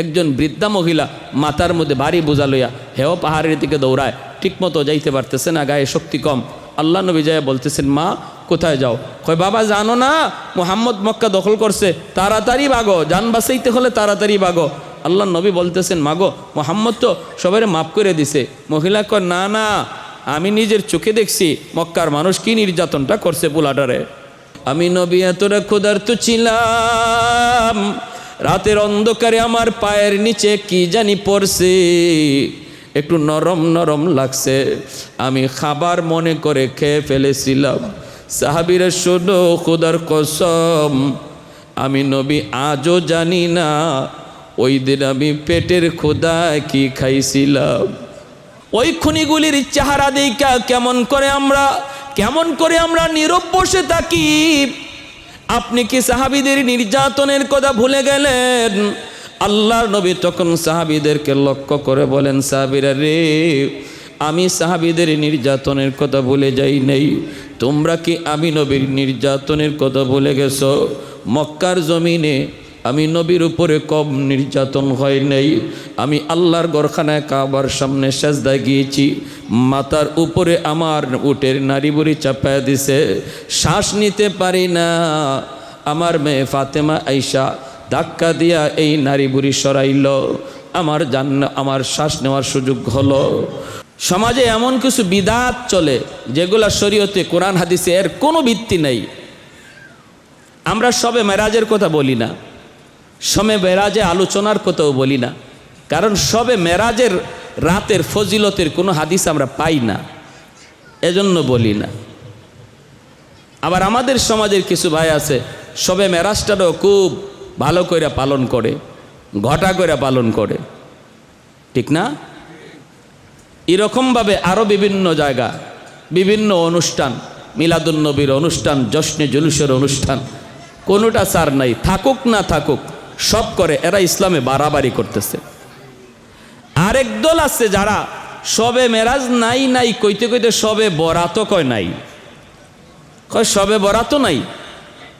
একজন বৃদ্ধা মহিলা মাথার মধ্যে বাড়ি বোঝা লইয়া হেও পাহাড়ের দিকে দৌড়ায়, ঠিকমতো যাইতে পারতেছে না, গায়ে শক্তি কম। আল্লাহ নবী যায় বলতেছেন, মা, কোথায় যাও? কয়, বাবা, জানো না, মোহাম্মদ মক্কা দখল করছে, তাড়াতাড়ি বাগো, যান বাঁচাইতে হলে তাড়াতাড়ি বাগো। আল্লাহ নবী বলতেছেন, মাগো, মোহাম্মদ তো সবাই মাফ করে দিছে। মহিলা কয়, না না, আমি নিজের চোখে দেখছি, মক্কার মানুষ কি নির্যাতনটা করছে পোলাটারে? আমি নবী এতটা ক্ষুধার্ত ছিলাম রাতের অন্ধকারে আমার পায়ের নিচে কি জানি পড়ছে। একটু নরম নরম লাগছে। আমি খাবার মনে করে খেয়ে ফেলেছিলাম। সাহাবিরা শোনো, খুদার কসম। আমি নবী আজও জানি না, ওই দিন আমি পেটের খোদায় কি খাইছিলাম। ওই খুনিগুলির চেহারা দেখা কেমন করে আমরা, কেমন করে আমরা নীরব বসে থাকি। আপনি কি সাহাবিদের নির্যাতনের কথা ভুলে গেলেন? আল্লাহর নবী তখন সাহাবিদেরকে লক্ষ্য করে বলেন, সাহাবিরা রে, আমি সাহাবিদের নির্যাতনের কথা ভুলে যাই নেই। তোমরা কি আমি নবীর নির্যাতনের কথা ভুলে গেছ? মক্কার জমিনে আমি নবীর উপরে কম নির্যাতন হয় নাই। আমি আল্লাহর গরখানায় কাবার সামনে সেজদায় গিয়েছি। মাথার উপরে আমার উটের নারী বুড়ি চাপায় দিছে। শ্বাস নিতে পারি না। আমার মেয়ে ফাতেমা আইসা ধাক্কা দিয়া এই নারী বুড়ি সরাইল। আমার জান আমার শ্বাস নেওয়ার সুযোগ হলো। সমাজে এমন কিছু বিদাত চলে যেগুলা শরীয়তে কোরআন হাদিসে এর কোনো ভিত্তি নেই। আমরা সবে মেরাজের কথা বলি না। সবে মেরাজে আলোচনার কথাও বলি না। কারণ সবে মেরাজের রাতের ফজিলতের কোনো হাদিস আমরা পাই না। এজন্য বলি না। আবার আমাদের সমাজের কিছু ভাই আছে, সবে মেরাজটারও খুব ভালো করে পালন করে, ঘটা করে পালন করে। ঠিক না? এরকমভাবে আরও বিভিন্ন জায়গা, বিভিন্ন অনুষ্ঠান মিলাদুন্নবীর অনুষ্ঠান, জশ্নে জুলুসের অনুষ্ঠান, কোনোটা সার নাই, থাকুক না থাকুক সব করে, এরা ইসলামে বাড়াবাড়ি করতেছে। আরেক দল আছে যারা সবে মেরাজ নাই নাই, কইতে কইতে সবে বরাতও কয় নাই। কয়, সবে বরাতও নাই?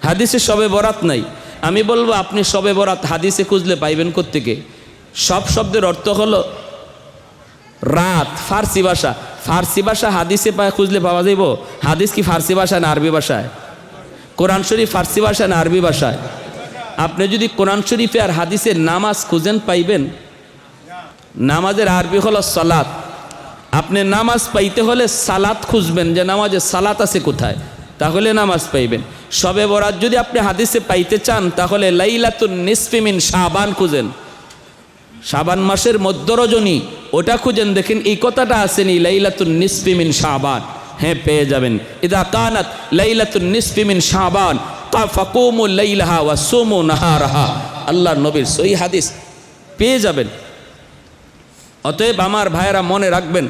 হাদিসে সবে বরাত নাই। আমি বলব, আপনি সবে বরাত হাদিসে খুঁজলে পাইবেন কোত্থেকে? সব শব্দের অর্থ হলো রাত, ফার্সি ভাষা। ফার্সি ভাষা হাদিসে খুঁজলে পাওয়া যাইব। হাদিস কি ফার্সি ভাষা না আরবি ভাষায়? কোরআন শরীফ ফার্সি ভাষা না আরবি ভাষায়? আপনি যদি কোরআন শরীফে আর হাদিসের নামাজ খুঁজেন পাইবেন, নামাজের আরবি হলো সালাত। আপনি নামাজ পাইতে হলে সালাত খুঁজবেন যে নামাজে সালাত আছে কোথায়, তাহলে নামাজ পাইবেন। সবে বরাত যদি আপনি হাদিসে পাইতে চান, তাহলে লাইলাতুন নিসফিমিন শাবান খুঁজেন। শাবান মাসের মধ্যরজনী ওটা খুঁজেন, দেখেন এই কথাটা আসেনি লাইলাতুন নিসফিমিন শাবান। হ্যাঁ পেয়ে যাবেন। ইদা কানাত লাইলাতুন নিসফিমিন শাবান। কা ফাকুমু লাইলাহা ওয়া সুমু নাহারাহা। আল্লাহর নবীর সই হাদিস পেয়ে যাবেন। অতএব আমার ভাইয়েরা মনে রাখবেন,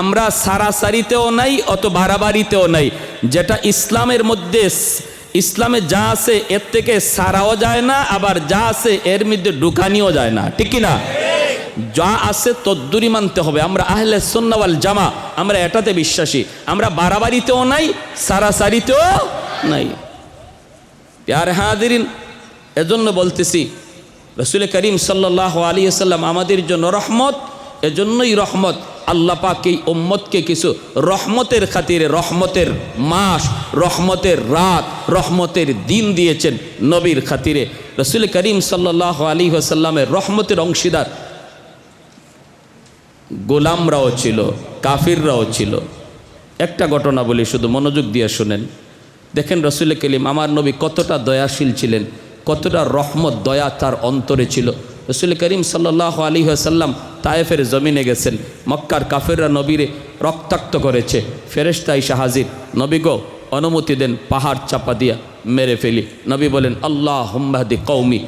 আমরা সারাসারিতেও নাই অত বাড়াবাড়িতেও নাই। যেটা ইসলামের মধ্যে ইসলামে যা আছে এর থেকে সারাও যায় না, আবার যা আছে এর মধ্যে ঢুকানিও যায় না। ঠিক না যা আছে তদ্দুরি মানতে হবে। আমরা আহলে সন্নাওয়াল জামা আমরা এটাতে বিশ্বাসী। আমরা বাড়াবাড়িতেও নাই, সারাসারিতেও নাই। প্যার হাদিরিন এজন্য বলতেছি, রসুল করিম সাল্লাহ আলী সাল্লাম আমাদের জন্য রহমত, এজন্যই রহমত। আল্লাহ পাক এই উম্মতকে কিছু রহমতের খাতিরে, রহমতের মাস, রহমতের রাত, রহমতের দিন দিয়েছেন নবীর খাতিরে। রসুল করিম সাল্লাহ আলী সাল্লামের রহমতের অংশীদার গোলামরাও ছিল, কাফিররাও ছিল। একটা ঘটনা বলি, শুধু মনোযোগ দিয়ে শোনেন। দেখেন রসুল করিম আমার নবী কতটা দয়াশীল ছিলেন, কতটা রহমত, দয়া তার অন্তরে ছিল। রসুল করিম সাল্লাহ আলী সাল্লাম তায়েফের জমিনে গেছেন, মক্কার কাফেররা নবীরে রক্তাক্ত করেছে। ফেরেস্তা ইসা হাজির, নবী গো, অনুমতি দেন পাহাড় চাপা দিয়া মেরে ফেলি। নবী বলেন আল্লাহ হুম্বাদি কৌমি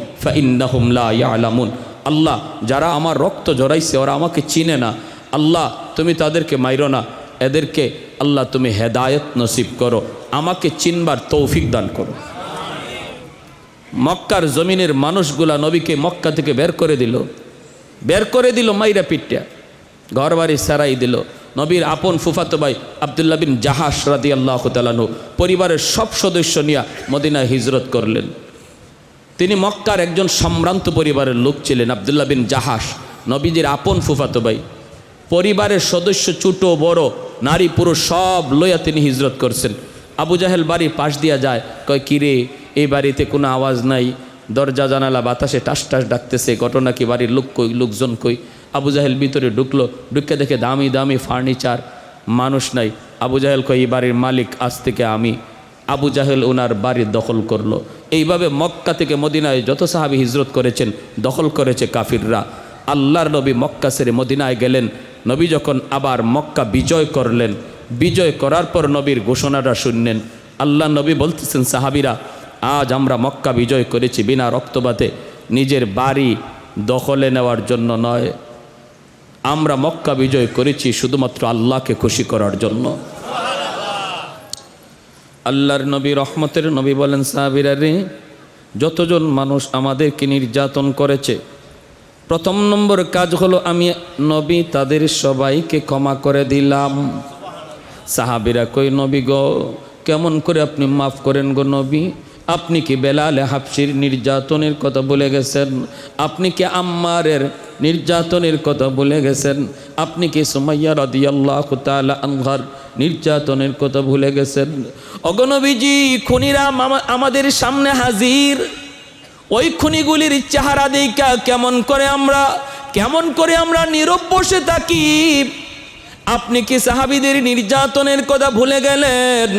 ইয়ালামুন। আল্লাহ, যারা আমার রক্ত জড়াইছে, ওরা আমাকে চিনে না। আল্লাহ, তুমি তাদেরকে মাইরো না। এদেরকে আল্লাহ তুমি হেদায়ত নসিব করো, আমাকে চিনবার তৌফিক দান করো। মক্কার জমিনের মানুষগুলা নবীকে মক্কা থেকে বের করে দিল। বের করে দিল মাইরা পিটটা ঘর বাড়ি সারাই দিল। নবীর আপন ফুফাতো ভাই আবদুল্লাহ বিন জাহাস রাদি আল্লাহ তালানু পরিবারের সব সদস্য নিয়ে মদিনা হিজরত করলেন। তিনি মক্কার একজন সম্ভ্রান্ত পরিবারের লোক ছিলেন আবদুল্লাহ বিন জাহাস নবীজির আপন ফুফাতো ভাই। পরিবারের সদস্য ছোট, বড়, নারী, পুরুষ, সব লইয়া তিনি হিজরত করছেন। আবু জাহেল বাড়ির পাশ দিয়া যায়, কয়, কিরে, এই বাড়িতে কোনো আওয়াজ নাই? দরজা, জানালা, বাতাসে টাস টাস ডাকতেছে, ঘটনা কি বাড়ির লোক কই, লোকজন কই? আবু জাহেল ভিতরে ঢুকলো, ঢুকে দেখে দামি দামি ফার্নিচার, মানুষ নাই। আবু জাহেল কয়, এই বাড়ির মালিক আজ থেকে আমি। আবু জাহেল ওনার বাড়ি দখল করল। এইভাবে মক্কা থেকে মদিনায় যত সাহাবি হিজরত করেছেন, দখল করেছে কাফিররা। আল্লাহর নবী মক্কা সেরে মদিনায় গেলেন। নবী যখন আবার মক্কা বিজয় করলেন, বিজয় করার পর নবীর ঘোষণাটা শুনলেন। আল্লাহ নবী বলতেছেন, সাহাবিরা, আজ আমরা মক্কা বিজয় করেছি বিনা রক্তপাতে, নিজের বাড়ি দখলে নেওয়ার জন্য নয়। আমরা মক্কা বিজয় করেছি শুধুমাত্র আল্লাহকে খুশি করার জন্য। আল্লাহর নবী, রহমতের নবী বলেন, সাহাবিরা রে, যতজন মানুষ আমাদেরকে নির্যাতন করেছে প্রথম নম্বর কাজ হলো আমি নবী তাদের সবাইকে ক্ষমা করে দিলাম। সাহাবিরা কই, নবী গো, কেমন করে আপনি মাফ করেন গো নবী? আপনি কি বেলালে হাফসির নির্যাতনের কথা বলে গেছেন? আপনি কি আম্মারের নির্যাতনের কথা বলে গেছেন? আপনি কি সুমাইয়া রদিয়াল্লাহ তাআলা আনহার নির্যাতনের কথা ভুলে গেছেন? অগনবীজি খুনিরা আমাদের সামনে হাজির। ওই খুনিগুলির চেহারা দেখা কেমন করে আমরা, কেমন করে আমরা নীরব বসে থাকি? আপনি কি সাহাবিদের নির্যাতনের কথা ভুলে গেলেন?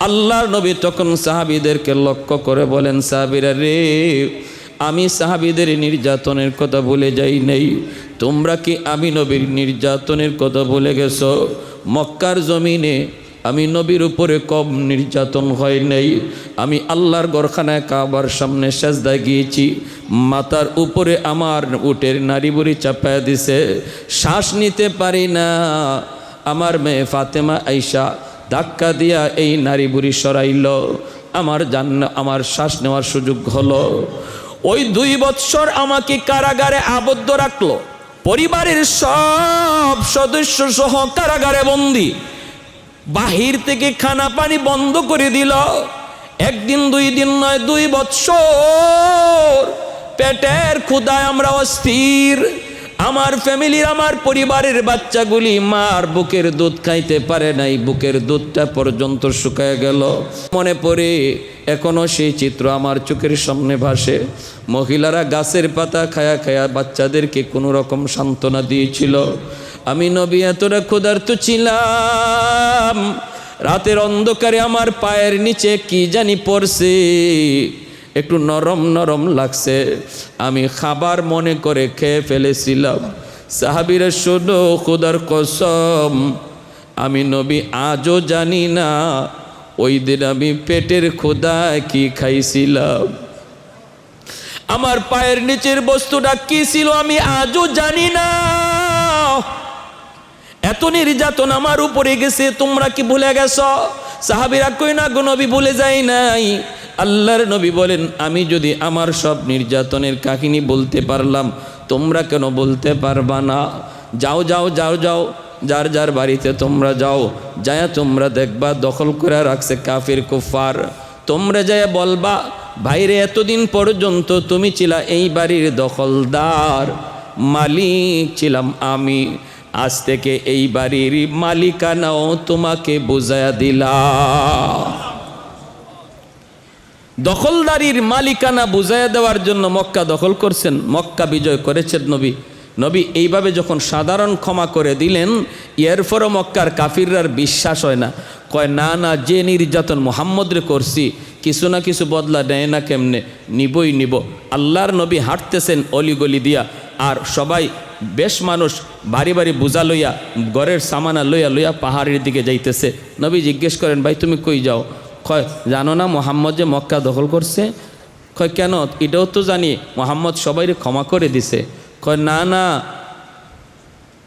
আল্লাহর নবী তখন সাহাবিদেরকে লক্ষ্য করে বলেন, সাহাবিরা রে, আমি সাহাবিদের নির্যাতনের কথা ভুলে যাই নেই। তোমরা কি আমি নবীর নির্যাতনের কথা ভুলে গেছো? মক্কার জমিনে আমি নবীর উপরে কম নির্যাতন হয় নাই। আমি আল্লাহর গরখানায় কাবার সামনে সাজদা গিয়েছি। মাথার উপরে আমার উটের নারী বুড়ি চাপায় দিছে। শ্বাস নিতে পারি না। আমার মেয়ে ফাতেমা আইসা ধাক্কা দিয়া এই নারী বুড়ি সরাইল। আমার জান্ন, আমার শ্বাস নেওয়ার সুযোগ হলো। ওই দুই বৎসর আমাকে কারাগারে আবদ্ধ রাখল। পরিবারের সব সদস্য সহ কারাগারে বন্দী। বাহির থেকে খানা পানি বন্ধ করে দিল। একদিন, দুই দিন নয়, দুই বৎসর পেটের ক্ষুদায় আমরা অস্থির। আমার ফ্যামিলির, আমার পরিবারের বাচ্চাগুলি মার বুকের দুধ খাইতে পারে নাই, বুকের দুধটা পর্যন্ত শুকায় গেল। মনে পড়ে, এখনও সেই চিত্র আমার চোখের সামনে ভাসে। মহিলারা গাছের পাতা খায়া খায়া বাচ্চাদেরকে কোনো রকম সান্ত্বনা দিয়েছিল। আমি নবী, এতটা ক্ষুধার্ত ছিলাম। রাতের অন্ধকারে আমার পায়ের নিচে কি জানি পড়ছে। একটু নরম নরম লাগছে। আমি খাবার মনে করে খেয়ে ফেলেছিলাম। সাহাবিরা, শোনো, খুদার কসম, আমি নবী আজও জানি না। ওই দিন আমি পেটের ক্ষুদায় কি খাইছিলাম। আমার পায়ের নিচের বস্তুটা কি ছিল আমি আজও জানি না। নির্যাতন আমার উপরে গেছে, তোমরা কি ভুলে গেছ? সাহাবিরা কই না গো নবী, ভুলে যাই নাই। আল্লাহর নবী বলেন, আমি যদি আমার সব নির্যাতনের কাহিনী বলতে পারলাম, তোমরা কেন বলতে পারবা না? যাও যাও যাও যাও, যার যার বাড়িতে তোমরা যাও, যায় তোমরা দেখবা, দখল করে রাখছে কাফির কুফার তোমরা যায় বলবা, ভাইরে, এতদিন পর্যন্ত তুমি ছিলা এই বাড়ির দখলদার, মালিক ছিলাম আমি। আজ থেকে এই বাড়ির মালিকানাও তোমাকে বুঝায়া দিলাম। দখলদারির মালিকানা বুঝাইয়া দেওয়ার জন্য মক্কা দখল করছেন, মক্কা বিজয় করেছেন নবী। নবী এইভাবে যখন সাধারণ ক্ষমা করে দিলেন, এরপরও মক্কার কাফিররার বিশ্বাস হয় না। কয়, না না, যে নির্যাতন মোহাম্মদরে করছি, কিছু না কিছু বদলা নেয় না কেমনে? নিবই নিব। আল্লাহর নবী হাঁটতেছেন অলিগলি দিয়া। আর সবাই বেশ মানুষ বাড়ি বাড়ি বোঝা লইয়া, ঘরের সামানা লইয়া লইয়া পাহাড়ের দিকে যাইতেছে। নবী জিজ্ঞেস করেন, ভাই, তুমি কই যাও? কয়, জানো না, মোহাম্মদ যে মক্কা দখল করছে? কয়, কেন? এটাও তো জানি, মোহাম্মদ সবাইরে ক্ষমা করে দিছে। কয়, না না,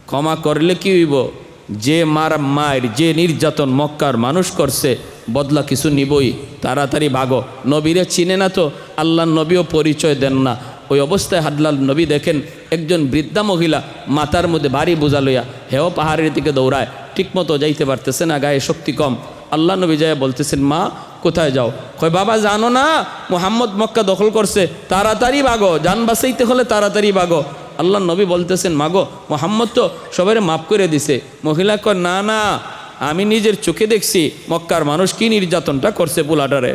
ক্ষমা করলে কি হইব? যে মার মায়ের, যে নির্যাতন মক্কার মানুষ করছে, বদলা কিছু নিবই। তাড়াতাড়ি ভাগো। নবীরে চিনে না তো আল্লাহ নবীও পরিচয় দেন না। ওই অবস্থায় হাদলাল নবী দেখেন, একজন বৃদ্ধা মহিলা মাথার মধ্যে বাড়ি বোঝা লইয়া হেও পাহাড়ের দিকে দৌড়ায়, ঠিকমতো যাইতে পারতেছে না, গায়ে শক্তি কম। আল্লাহ নবী যায় বলতেছেন, মা, কোথায় যাও? কয়, বাবা, জানো না, মোহাম্মদ মক্কা দখল করছে, তাড়াতাড়ি বাগো, যান বাঁচাইতে হলে তাড়াতাড়ি বাগো। আল্লাহ নবী বলতেছেন, মাগো, মোহাম্মদ তো সবাই মাফ করে দিছে। মহিলা কয়, না না, আমি নিজের চোখে দেখছি, মক্কার মানুষ কি নির্যাতনটা করছে পোলাটারে।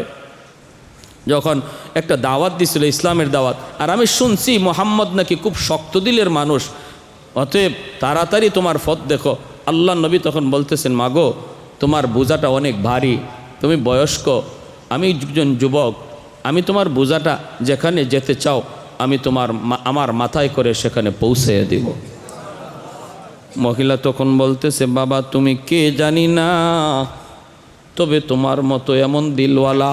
যখন একটা দাওয়াত দিছিল, ইসলামের দাওয়াত, আর আমি শুনছি মোহাম্মদ নাকি খুব শক্ত দিলের মানুষ, অতএব তাড়াতাড়ি তোমার ফত দেখো। আল্লাহ নবী তখন বলতেছেন, মাগো, তোমার বোঝাটা অনেক ভারী, তুমি বয়স্ক, আমি একজন যুবক, আমি তোমার বোঝাটা যেখানে যেতে চাও, আমি তোমার আমার মাথায় করে সেখানে পৌঁছে দিব। মহিলা তখন বলতেছে, বাবা, তুমি কে জানি না, তবে তোমার মতো এমন দিলওয়ালা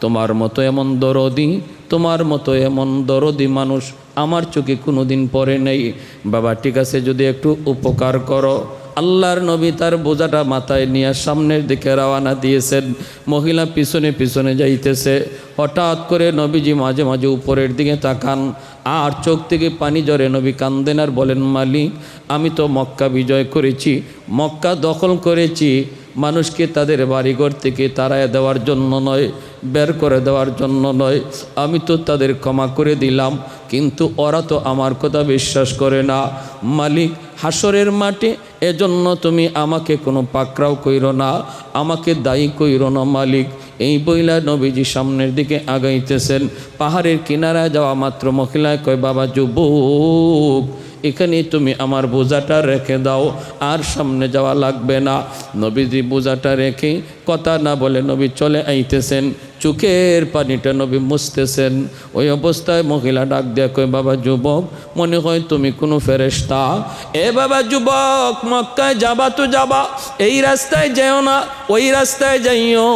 তোমার মতো এমন দরদি, তোমার মতো এমন দরদি মানুষ আমার চোখে কোনো দিন পরে নেই। বাবা, ঠিক আছে, যদি একটু উপকার করো। আল্লাহর নবী তার বোঝাটা মাথায় নিয়ে সামনের দিকে রওয়ানা দিয়েছেন। মহিলা পিছনে পিছনে যাইতেছে। হঠাৎ করে নবীজি মাঝে মাঝে উপরের দিকে তাকান। আর চোখ থেকে পানি জরে নবী কান্দেন আর বলেন, মালিক, আমি তো মক্কা বিজয় করেছি, মক্কা দখল করেছি। মানুষকে তাদের বাড়িঘর থেকে তাড়ায় দেওয়ার জন্য নয়, বের করে দেওয়ার জন্য নয়। আমি তো তাদের ক্ষমা করে দিলাম, কিন্তু ওরা তো আমার কথা বিশ্বাস করে না। মালিক, হাসরের মাঠে এজন্য তুমি আমাকে কোনো পাকড়াও কইর না, আমাকে দায়ী কইর না মালিক। এই বইলা নবীজি সামনের দিকে আগাইতেছেন। পাহাড়ের কিনারায় যাওয়া মাত্র মহিলায় কয়, বাবা যুবক এখানে তুমি আমার বোঝাটা রেখে দাও, আর সামনে যাওয়া লাগবে না। নবীজি বোঝাটা রেখে কথা না বলে নবী চলে আইতেছেন। চোখের পানিটা নবী মুছতেছেন। ওই অবস্থায় মহিলা ডাক দেয়া কয়, বাবা যুবক, মনে হয় তুমি কোনো ফেরেস্তা এ বাবা যুবক, মক্কায় যাবা তো যাবা, এই রাস্তায় যেও না, ওই রাস্তায় যাইও।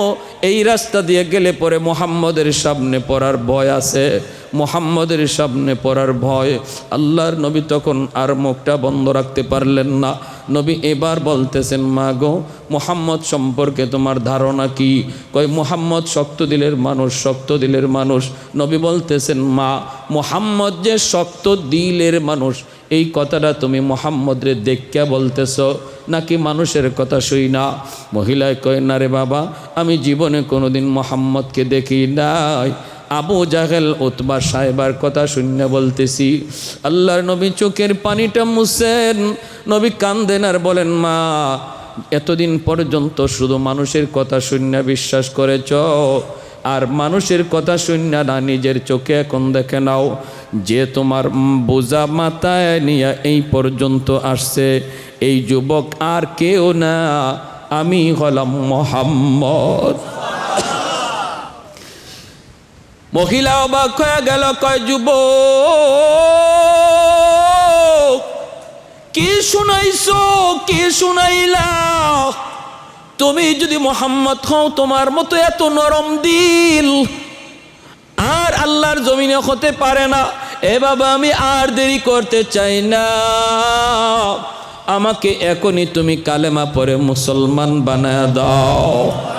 এই রাস্তা দিয়ে গেলে পরে মোহাম্মদের সামনে পড়ার ভয় আছে। মোহাম্মদের সামনে পড়ার ভয়। আল্লাহর নবী তখন আর মুখটা বন্ধ রাখতে পারলেন না। নবী এবার বলতেছেন, মা গো, মোহাম্মদ সম্পর্কে তোমার ধারণা কি? কয়, মোহাম্মদ শক্ত দিলের মানুষ, শক্ত দিলের মানুষ। নবী বলতেছেন, মা, মোহাম্মদ যে শক্ত দিলের মানুষ, এই কথাটা তুমি মোহাম্মদরে দেখা বলতেছ, নাকি মানুষের কথা শুই না? মহিলায় কয়, না রে বাবা, আমি জীবনে কোনোদিন মোহাম্মদকে দেখি নাই। আবু জাহেল উতবা সাহেবার কথা শূন্য বলতেছি, আল্লাহর নবী চোখের পানিটা মুছেন। নবী কান্দেন আর বলেন, মা, এতদিন পর্যন্ত শুধু মানুষের কথা শূন্য বিশ্বাস করেছ, আর মানুষের কথা শূন্য না, নিজের চোখে এখন দেখে নাও, যে তোমার বোঝা মাথায় নিয়ে এই পর্যন্ত আসছে, এই যুবক আর কেউ না, আমি হলাম মোহাম্মদ। মহিলা অবাক হয়ে গেল, কয় যুব কি শুনাইছো, কি শুনাইলা? তুমি যদি মোহাম্মদ হও, তোমার মতো এত নরম দিল আর আল্লাহর জমিনে হতে পারে না। এ বাবা, আমি আর দেরি করতে চাই না। আমাকে এখনই তুমি কালেমা পরে মুসলমান বানায় দাও।